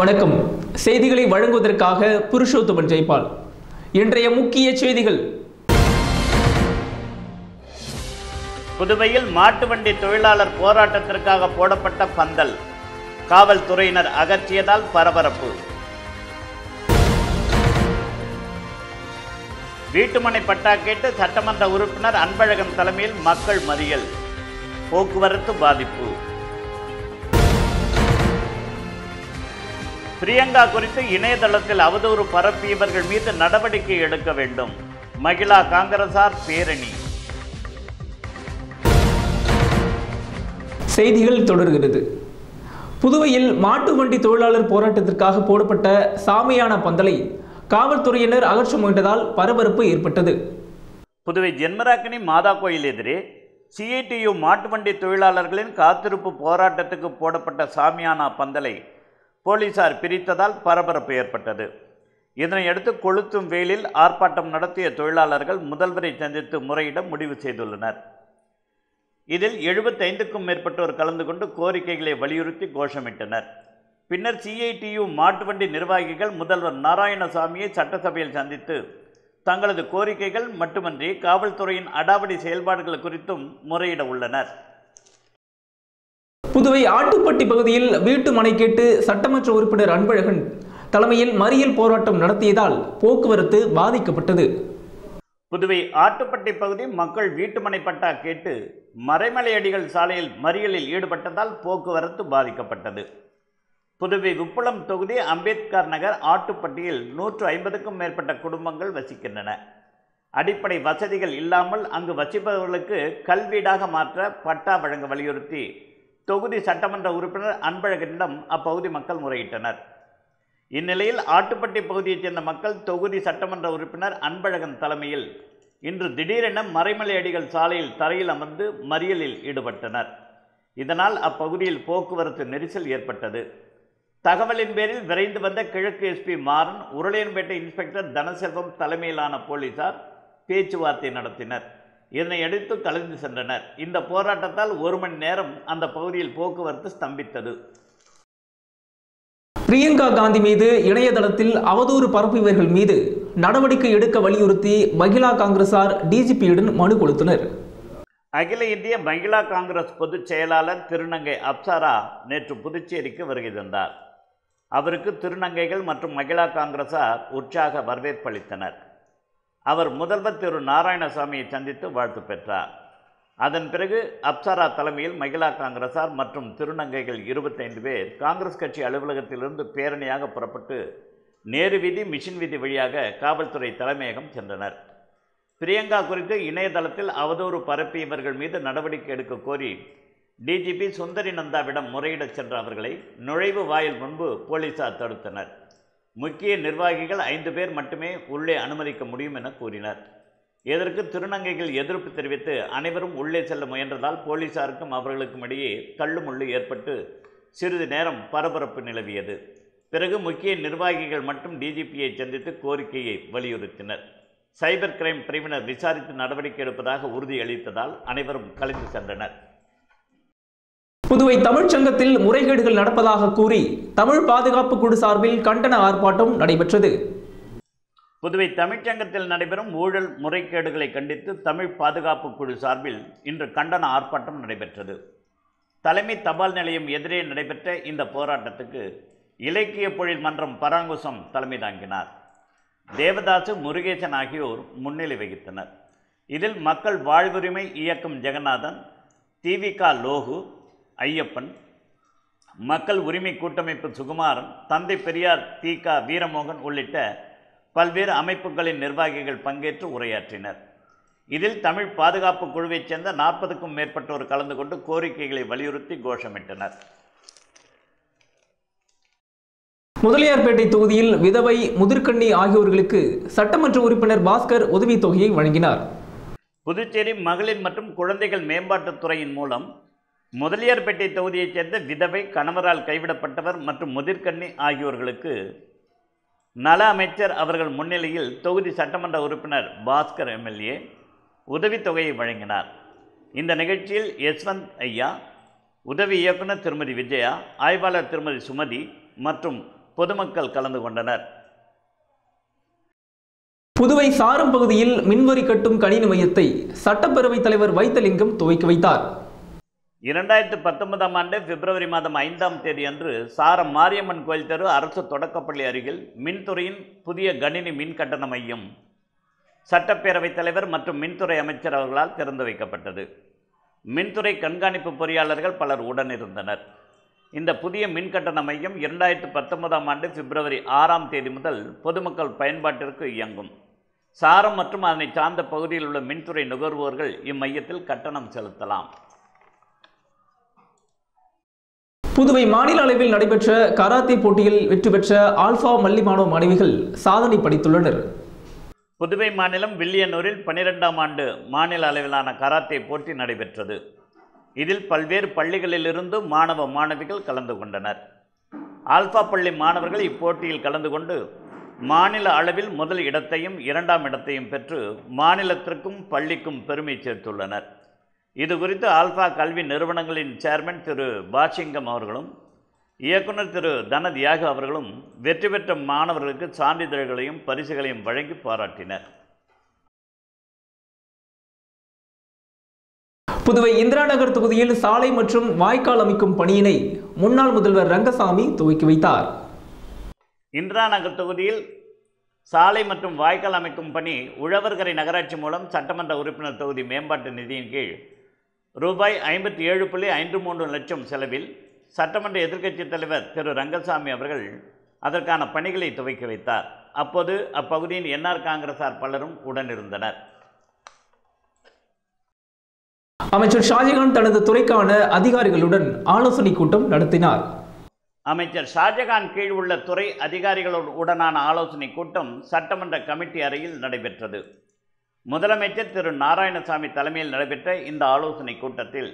வணக்கம். செய்திகளை வழங்குவதற்காக புருஷோத்தமன் ஜெய்பால். இன்றைய முக்கிய செய்திகள். புதுவையில் மாட்டு வண்டி தொழிலாளர் போராட்டத்திற்காக போடப்பட்ட பந்தல். காவல்துறையினர் அகற்றியதால் பரபரப்பு. வீட்டுமனை பட்டா கேட்டு சட்டமன்ற உறுப்பினர் அன்பழகன் தலைமையில் மக்கள் மறியல். போக்குவரத்து பாதிப்பு. பிரியங்கா குறித்து இணையதளத்தில் அவதூறு பரப்பியவர்கள் மீது நடவடிக்கை எடுக்க வேண்டும். மகிழா காங்கிரசார் பேரணி. செய்திகள் தொடர்கிறது. புதுவையில் மாட்டு வண்டி தொழிலாளர் போராட்டத்திற்காக போடப்பட்ட சாமியான பந்தலை காவல்துறையினர் அகற்ற முயன்றதால் பரபரப்பு ஏற்பட்டது. புதுவை ஜென்மராக்கனி மாதா கோயில் எதிரே சிஐடியு மாட்டு வண்டி தொழிலாளர்களின் காத்திருப்பு போராட்டத்துக்கு போடப்பட்ட சாமியானா பந்தலை போலீசார் பிரித்ததால் பரபரப்பு ஏற்பட்டது. இதனையடுத்து கொளுத்தும் வெயிலில் ஆர்ப்பாட்டம் நடத்திய தொழிலாளர்கள் முதல்வரை சந்தித்து முறையிட முடிவு செய்துள்ளனர். இதில் எழுபத்தைந்துக்கும் மேற்பட்டோர் கலந்து கொண்டு கோரிக்கைகளை வலியுறுத்தி கோஷமிட்டனர். பின்னர் சிஐடியு மாட்டுவண்டி நிர்வாகிகள் முதல்வர் நாராயணசாமியை சட்டசபையில் சந்தித்து தங்களது கோரிக்கைகள் மட்டுமன்றி காவல்துறையின் அடாவடி செயல்பாடுகள் குறித்தும் முறையிட உள்ளனர். புதுவை ஆட்டுப்பட்டி பகுதியில் வீட்டு மனை கேட்டு சட்டமன்ற உறுப்பினர் அன்பழகன் தலைமையில் மறியல் போராட்டம் நடத்தியதால் போக்குவரத்து பாதிக்கப்பட்டது. புதுவை ஆட்டுப்பட்டி பகுதி மக்கள் வீட்டுமனை பட்டா கேட்டு மறைமலையடிகள் சாலையில் மறியலில் ஈடுபட்டதால் போக்குவரத்து பாதிக்கப்பட்டது. புதுவை உப்புளம் தொகுதி அம்பேத்கர் நகர் ஆட்டுப்பட்டியில் நூற்று ஐம்பதுக்கும் மேற்பட்ட குடும்பங்கள் வசிக்கின்றன. அடிப்படை வசதிகள் இல்லாமல் அங்கு வசிப்பவர்களுக்கு கல்வீடாக மாற்ற பட்டா வழங்க வலியுறுத்தி தொகுதி சட்டமன்ற உறுப்பினர் அன்பழகனிடம் அப்பகுதி மக்கள் முறையிட்டனர். இந்நிலையில் ஆட்டுப்பட்டி பகுதியைச் சேர்ந்த மக்கள் தொகுதி சட்டமன்ற உறுப்பினர் அன்பழகன் தலைமையில் இன்று திடீரென மறைமலை அடிகள் சாலையில் தரையில் அமர்ந்து மறியலில் ஈடுபட்டனர். இதனால் அப்பகுதியில் போக்குவரத்து நெரிசல் ஏற்பட்டது. தகவலின் பேரில் விரைந்து வந்த கிழக்கு எஸ்பி மாறன் உருளையன்பேட்டை இன்ஸ்பெக்டர் தனசெல்வம் தலைமையிலான போலீசார் பேச்சுவார்த்தை நடத்தினர். இதனை அடுத்து கலந்து சென்றனர். இந்த போராட்டத்தால் ஒரு மணி நேரம் அந்த பகுதியில் போக்குவரத்து ஸ்தம்பித்தது. பிரியங்கா காந்தி மீது இணையதளத்தில் அவதூறு பரப்பியவர்கள் மீது நடவடிக்கை எடுக்க வலியுறுத்தி மகிழா காங்கிரசார் டிஜிபியுடன் மனு கொடுத்தனர். அகில இந்திய மகிழா காங்கிரஸ் பொதுச் செயலாளர் திருநங்கை அப்சாரா நேற்று புதுச்சேரிக்கு வருகை தந்தார். அவருக்கு திருநங்கைகள் மற்றும் மகிழா காங்கிரசார் உற்சாக வரவேற்பளித்தனர் அவர் முதல்வர் திரு நாராயணசாமியை சந்தித்து வாழ்த்து பெற்றார். அதன் பிறகு அப்சாரா தலைமையில் மகிழா காங்கிரசார் மற்றும் திருநங்கைகள் இருபத்தைந்து பேர் காங்கிரஸ் கட்சி அலுவலகத்திலிருந்து பேரணியாக புறப்பட்டு நேரு வீதி மிஷின் வீதி வழியாக காவல்துறை தலைமையகம் சென்றனர். பிரியங்கா குறித்து இணையதளத்தில் அவதூறு பரப்பி இவர்கள் மீது நடவடிக்கை எடுக்க கோரி டிஜிபி சுந்தரி நந்தாவிடம் முறையிடச் சென்ற அவர்களை நுழைவு வாயில் முன்பு போலீசார் தடுத்தனர். முக்கிய நிர்வாகிகள் ஐந்து பேர் மட்டுமே உள்ளே அனுமதிக்க முடியும் என கூறினர். இதற்கு திருநங்கைகள் எதிர்ப்பு தெரிவித்து அனைவரும் உள்ளே செல்ல முயன்றதால் போலீசாருக்கும் அவர்களுக்கும் இடையே தள்ளுமுள்ளு ஏற்பட்டு சிறிது நேரம் பரபரப்பு நிலவியது. பிறகு முக்கிய நிர்வாகிகள் மட்டும் டிஜிபியை சந்தித்து கோரிக்கையை வலியுறுத்தினர். சைபர் கிரைம் பிரிவினர் விசாரித்து நடவடிக்கை எடுப்பதாக உறுதியளித்ததால் அனைவரும் கலைந்து சென்றனர். புதுவை தமிழ்ச்சங்கத்தில் முறைகேடுகள் நடப்பதாக கூறி தமிழ் பாதுகாப்பு குழு சார்பில் கண்டன ஆர்ப்பாட்டம் நடைபெற்றது. புதுவை தமிழ்ச்சங்கத்தில் நடைபெறும் ஊழல் முறைகேடுகளை கண்டித்து தமிழ் பாதுகாப்பு குழு சார்பில் இன்று கண்டன ஆர்ப்பாட்டம் நடைபெற்றது. தலைமை தபால் நிலையம் எதிரே நடைபெற்ற இந்த போராட்டத்துக்கு இலக்கிய பொழில் மன்றம் பராங்குசம் தலைமை தாங்கினார். தேவதாசு முருகேசன் ஆகியோர் முன்னிலை வகித்தனர். இதில் மக்கள் வாழ்வுரிமை இயக்கம் ஜெகநாதன் திவிகா லோகு ஐயப்பன் மக்கள் உரிமை கூட்டமைப்பு சுகுமாரன் தந்தை பெரியார் திக வீரமோகன் உள்ளிட்ட பல்வேறு அமைப்புகளின் நிர்வாகிகள் பங்கேற்று உரையாற்றினர். இதில் தமிழ் பாதுகாப்பு குழுவைச் சேர்ந்த நாற்பதுக்கும் மேற்பட்டோர் கலந்து கொண்டு கோரிக்கைகளை வலியுறுத்தி கோஷமிட்டனர். முதலியார்பேட்டை தொகுதியில் விதவை முதிர்கண்ணி ஆகியோர்களுக்கு சட்டமன்ற உறுப்பினர் பாஸ்கர் உதவித் தொகையை வழங்கினார். புதுச்சேரி மகளிர் மற்றும் குழந்தைகள் மேம்பாட்டுத் துறையின் மூலம் முதலியார்பேட்டை தொகுதியைச் சேர்ந்த விதவை கணவரால் கைவிடப்பட்டவர் மற்றும் முதிர்கண்ணி ஆகியோர்களுக்கு நல அமைச்சர் அவர்கள் முன்னிலையில் தொகுதி சட்டமன்ற உறுப்பினர் பாஸ்கர் எம்எல்ஏ உதவித்தொகையை வழங்கினார். இந்த நிகழ்ச்சியில் யஸ்வந்த் ஐயா உதவி இயக்குனர் திருமதி விஜயா ஆய்வாளர் திருமதி சுமதி மற்றும் பொதுமக்கள் கலந்து கொண்டனர். புதுவை சாரம் பகுதியில் மின்வரி கட்டும் கணினி மையத்தை சட்டப்பேரவைத் தலைவர் வைத்தலிங்கம் துவக்கி வைத்தார். இரண்டாயிரத்து பத்தொன்பதாம் ஆண்டு பிப்ரவரி மாதம் ஐந்தாம் தேதி அன்று சாரம் மாரியம்மன் கோயில் தெரு அரசு தொடக்கப்பள்ளி அருகில் மின்துறையின் புதிய கணினி மின் கட்டண மையம். சட்டப்பேரவைத் தலைவர் மற்றும் மின்துறை அமைச்சர் அவர்களால் திறந்து வைக்கப்பட்டது. மின்துறை கண்காணிப்பு பொறியாளர்கள் பலர் உடனிருந்தனர் இந்த புதிய மின் கட்டண மையம் இரண்டாயிரத்து பத்தொன்பதாம் ஆண்டு பிப்ரவரி ஆறாம் தேதி முதல் பொதுமக்கள் பயன்பாட்டிற்கு இயங்கும். சாரம் மற்றும் அதனை சார்ந்த பகுதியில் உள்ள மின்துறை நுகர்வோர்கள் இம்மையத்தில் கட்டணம் செலுத்தலாம். புதுவை மாநில அளவில் நடைபெற்ற கராத்தே போட்டியில் வெற்றி பெற்ற ஆல்பா மல்லி மாணவ மாணவிகள் சாதனை படைத்துள்ளனர். புதுவை மாநிலம் வில்லியனூரில் பனிரெண்டாம் ஆண்டு மாநில அளவிலான கராத்தே போட்டி நடைபெற்றது. இதில் பல்வேறு பள்ளிகளிலிருந்து மாணவ மாணவிகள் கலந்து கொண்டனர். ஆல்பா பள்ளி மாணவர்கள் இப்போட்டியில் கலந்து கொண்டு மாநில அளவில் முதல் இடத்தையும் இரண்டாம் இடத்தையும் பெற்று மாநிலத்திற்கும் பள்ளிக்கும் பெருமை சேர்த்துள்ளனர். இது குறித்து ஆல்பா கல்வி நிறுவனங்களின் சேர்மன் திரு பாசிங்கம் அவர்களும் இயக்குனர் திரு தனதியாக அவர்களும் வெற்றி பெற்ற மாணவர்களுக்கு சான்றிதழ்களையும் பரிசுகளையும் வழங்கி பாராட்டினர். புதுவை இந்திரா நகர் தொகுதியில் சாலை மற்றும் வாய்க்கால் அமைக்கும் பணியினை முன்னாள் முதல்வர் ரங்கசாமி துவக்கி வைத்தார். இந்திரா நகர் தொகுதியில் சாலை மற்றும் வாய்க்கால் அமைக்கும் பணி உழவர்கரை நகராட்சி மூலம் சட்டமன்ற உறுப்பினர் தொகுதி மேம்பாட்டு நிதியின் கீழ் ரூபாய் ஐம்பத்தி ஏழு புள்ளி ஐந்து மூன்று லட்சம் செலவில் சட்டமன்ற எதிர்க்கட்சித் தலைவர் திரு ரங்கசாமி அவர்கள் அதற்கான பணிகளை துவக்கி வைத்தார். அப்போது அப்பகுதியின் என்ஆர் காங்கிரசார் பலரும் உடனிருந்தனர். அமைச்சர் ஷாஜகான் தனது துறைக்கான அதிகாரிகளுடன் ஆலோசனை கூட்டம் நடத்தினார். அமைச்சர் ஷாஜகான் கீழ் உள்ள துறை அதிகாரிகளோடு உடனான ஆலோசனை கூட்டம் சட்டமன்ற கமிட்டி அறையில் நடைபெற்றது. முதலமைச்சர் திரு. நாராயணசாமி தலைமையில் நடைபெற்ற இந்த ஆலோசனை கூட்டத்தில்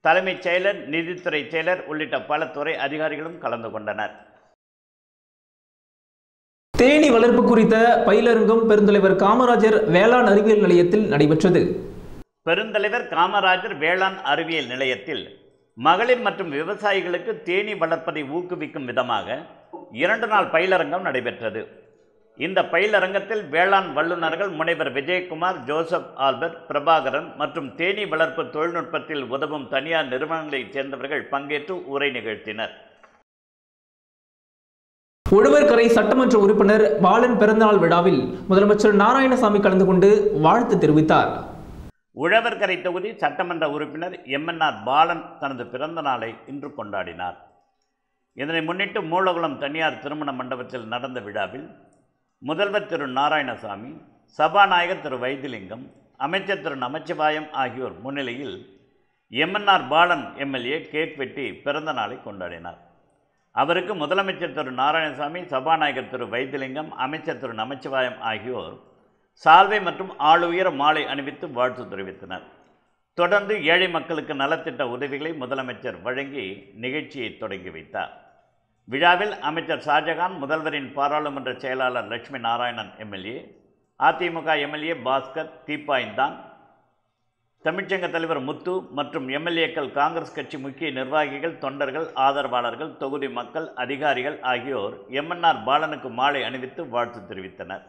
தலைமைச் செயலர் நிதித்துறை செயலர் உள்ளிட்ட பல துறை அதிகாரிகளும் கலந்து கொண்டனர். தேனி வளர்ப்பு குறித்த பயிலரங்கம் பெருந்தலைவர் காமராஜர் வேளாண் அறிவியல் நிலையத்தில் நடைபெற்றது. பெருந்தலைவர் காமராஜர் வேளாண் அறிவியல் நிலையத்தில் மகளிர் மற்றும் விவசாயிகளுக்கு தேனீ வளர்ப்பதை ஊக்குவிக்கும் விதமாக இரண்டு நாள் பயிலரங்கம் நடைபெற்றது. இந்த பயிலரங்கத்தில் வேளாண் வல்லுநர்கள் முனைவர் விஜயகுமார் ஜோசப் ஆல்பர்ட் பிரபாகரன் மற்றும் தேனீ வளர்ப்பு தொழில்நுட்பத்தில் உதவும் தனியார் நிறுவனங்களைச் சேர்ந்தவர்கள் பங்கேற்று உரை நிகழ்த்தினர். உழவர்கரை சட்டமன்ற உறுப்பினர் பாலன் பிறந்தநாள் விழாவில் முதலமைச்சர் நாராயணசாமி கலந்து கொண்டு வாழ்த்து தெரிவித்தார். உழவர்கரை தொகுதி சட்டமன்ற உறுப்பினர் எம்என்ஆர் பாலன் தனது பிறந்த நாளை இன்று கொண்டாடினார். இதனை முன்னிட்டு மூலகுளம் தனியார் திருமண மண்டபத்தில் நடந்த விழாவில் முதல்வர் திரு நாராயணசாமி சபாநாயகர் திரு வைத்திலிங்கம் அமைச்சர் திரு நமச்சிவாயம் ஆகியோர் முன்னிலையில் எம்என்ஆர் பாலன் எம்எல்ஏ கேக் வெட்டி பிறந்த நாளை கொண்டாடினார். அவருக்கு முதலமைச்சர் திரு நாராயணசாமி சபாநாயகர் திரு வைத்திலிங்கம் அமைச்சர் திரு நமச்சிவாயம் ஆகியோர் சால்வை மற்றும் ஆளுயர மாலை அணிவித்து வாழ்த்து தெரிவித்தனர். தொடர்ந்து ஏழை மக்களுக்கு நலத்திட்ட உதவிகளை முதலமைச்சர் வழங்கி நிகழ்ச்சியை தொடங்கி வைத்தார். விழாவில் அமைச்சர் ஷாஜகான் முதல்வரின் பாராளுமன்ற செயலாளர் லட்சுமி நாராயணன் எம்எல்ஏ அதிமுக எம்எல்ஏ பாஸ்கர் தீப்பாய்ந்தான் தமிழ்ச்சங்க தலைவர் முத்து மற்றும் எம்எல்ஏக்கள் காங்கிரஸ் கட்சி முக்கிய நிர்வாகிகள் தொண்டர்கள் ஆதரவாளர்கள் தொகுதி மக்கள் அதிகாரிகள் ஆகியோர் எம்என்ஆர் பாலனுக்கு மாலை அணிவித்து வாழ்த்து தெரிவித்தனர்.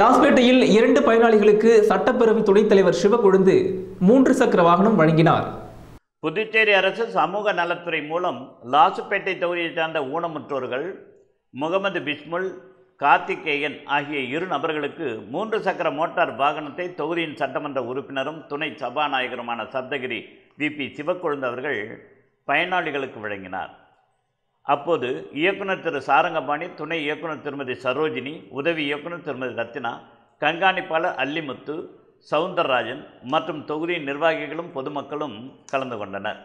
லாஸ்பேட்டையில் இரண்டு பயனாளிகளுக்கு சட்டப்பேரவை துணைத் தலைவர் சிவக்கொழுந்து மூன்று சக்கர வாகனம் வழங்கினார். புதுச்சேரி அரசு சமூக நலத்துறை மூலம் லாசுப்பேட்டை தொகுதியைச் சார்ந்த ஊனமுற்றோர்கள் முகமது பிஸ்முல் கார்த்திகேயன் ஆகிய இரு நபர்களுக்கு மூன்று சக்கர மோட்டார் வாகனத்தை தொகுதியின் சட்டமன்ற உறுப்பினரும் துணை சபாநாயகருமான சப்தகிரி விபி சிவக்கொழுந்து அவர்கள் பயனாளிகளுக்கு வழங்கினார். அப்போது இயக்குனர் திரு. சாரங்கபாணி துணை இயக்குனர் திருமதி சரோஜினி உதவி இயக்குனர் திருமதி ரத்தினா கண்காணிப்பாளர் அல்லிமுத்து சவுந்தரராஜன் மற்றும் தொகுதியின் நிர்வாகிகளும் பொதுமக்களும் கலந்து கொண்டனர்.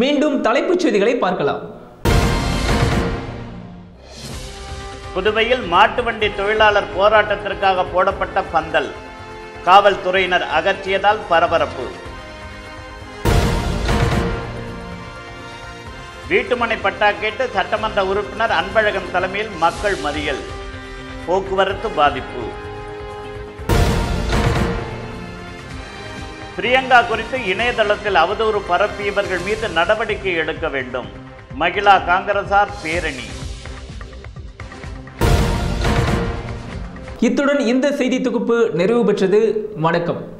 மீண்டும் தலைப்புச் செய்திகளை பார்க்கலாம். புதுவையில் மாட்டு வண்டி தொழிலாளர் போராட்டத்திற்காக போடப்பட்ட பந்தல். காவல்துறையினர் அகற்றியதால் பரபரப்பு. வீட்டுமனை பட்டா கேட்டு சட்டமன்ற உறுப்பினர் அன்பழகன் தலைமையில் மக்கள் மறியல். போக்குவரத்து பாதிப்பு. பிரியங்கா குறித்து இணையதளத்தில் அவதூறு பரப்பியவர்கள் மீது நடவடிக்கை எடுக்க வேண்டும். மகிழா காங்கிரசார் பேரணி. இத்துடன் இந்த செய்தி தொகுப்பு நிறைவு பெற்றது. வணக்கம்.